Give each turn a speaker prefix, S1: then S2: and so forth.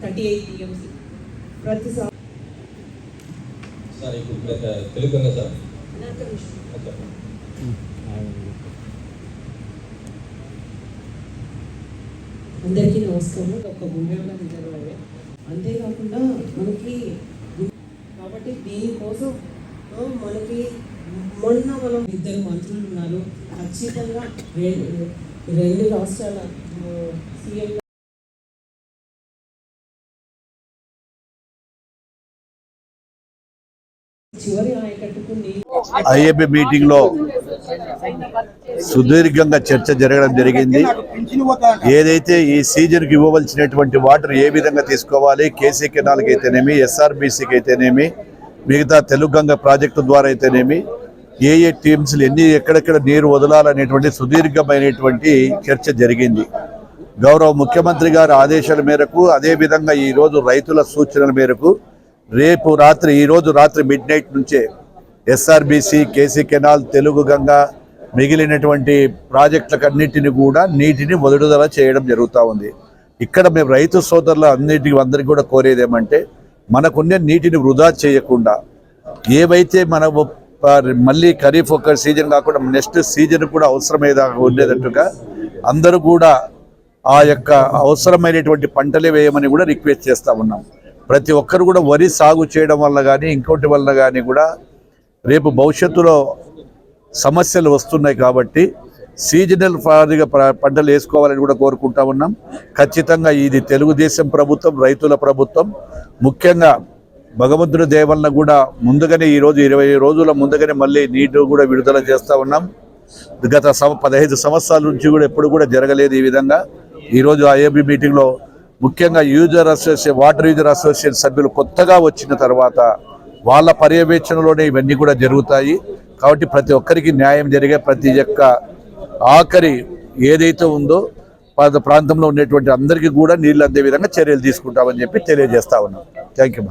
S1: Thirty eight TMC ప్రతి
S2: sir. ఇప్పుడు Telugu sir?
S1: అందరికీ నమస్కారం. ఒక గుండెల రిజర్వాయర్ అంతేకాకుండా మనకి కాబట్టి దీనికోసం మనకి మొన్న మనం ఇద్దరు మంత్రులు ఉన్నారు. ఖచ్చితంగా రెండు రెండు రాష్ట్రాల సీఎం
S3: ఐఏబీ మీటింగ్లో సుదీర్ఘంగా చర్చ జరగడం జరిగింది. ఏదైతే ఈ సీజన్కి ఇవ్వవలసినటువంటి వాటర్ ఏ విధంగా తీసుకోవాలి కేసీ కెనాల్కి అయితేనేమి ఎస్ఆర్బీసీకి అయితేనేమి మిగతా తెలుగంగ ప్రాజెక్టు ద్వారా అయితేనేమి ఏ ఏ టీమ్స్ ఎన్ని ఎక్కడెక్కడ నీరు వదలాలనేటువంటి సుదీర్ఘమైనటువంటి చర్చ జరిగింది. గౌరవ ముఖ్యమంత్రి గారి ఆదేశాల మేరకు అదేవిధంగా ఈరోజు రైతుల సూచనల మేరకు రేపు రాత్రి ఈరోజు రాత్రి మిడ్ నైట్ నుంచే SRBC KC canal Telugu Ganga మిగిలినటువంటి ప్రాజెక్టులకన్నిటిని కూడా నీటిని వదులుదల చేయడం జరుగుతూ ఉంది. ఇక్కడ మేము రైతు సోదరుల అన్నిటికీ అందరికీ కూడా కోరేది ఏమంటే మనకున్న నీటిని వృధా చేయకుండా ఏవైతే మన మళ్ళీ ఖరీఫ్ ఒక సీజన్ కాకుండా నెక్స్ట్ సీజన్ కూడా అవసరమేదా ఉండేటట్టుగా అందరూ కూడా ఆ యొక్క అవసరమైనటువంటి పంటలే వేయమని కూడా రిక్వెస్ట్ చేస్తూ ఉన్నాం. ప్రతి ఒక్కరు కూడా వరి సాగు చేయడం వల్ల కానీ ఇంకోటి వల్ల కానీ కూడా రేపు భవిష్యత్తులో సమస్యలు వస్తున్నాయి కాబట్టి సీజనల్ ఫారిగా పంటలు వేసుకోవాలని కూడా కోరుకుంటా ఉన్నాం. ఖచ్చితంగా ఇది తెలుగుదేశం ప్రభుత్వం రైతుల ప్రభుత్వం ముఖ్యంగా భగవంతుడి దేవలన కూడా ముందుగానే ఈరోజు ఇరవై రోజుల ముందుగానే మళ్ళీ నీటు కూడా విడుదల చేస్తూ ఉన్నాం. గత సం పదహైదు సంవత్సరాల నుంచి కూడా ఎప్పుడు కూడా జరగలేదు ఈ విధంగా. ఈరోజు ఐఏబి మీటింగ్లో ముఖ్యంగా user association water user association సభ్యులు కొత్తగా వచ్చిన తర్వాత వాళ్ళ పర్యవేక్షణలోనే ఇవన్నీ కూడా జరుగుతాయి. కాబట్టి ప్రతి ఒక్కరికి న్యాయం జరిగే ప్రతి ఒక్క ఆఖరి ఏదైతే ఉందో ప్రాంతంలో ఉండేటువంటి అందరికీ కూడా నీళ్ళు అందే విధంగా చర్యలు తీసుకుంటామని చెప్పి తెలియజేస్తా ఉన్నాం. Thank you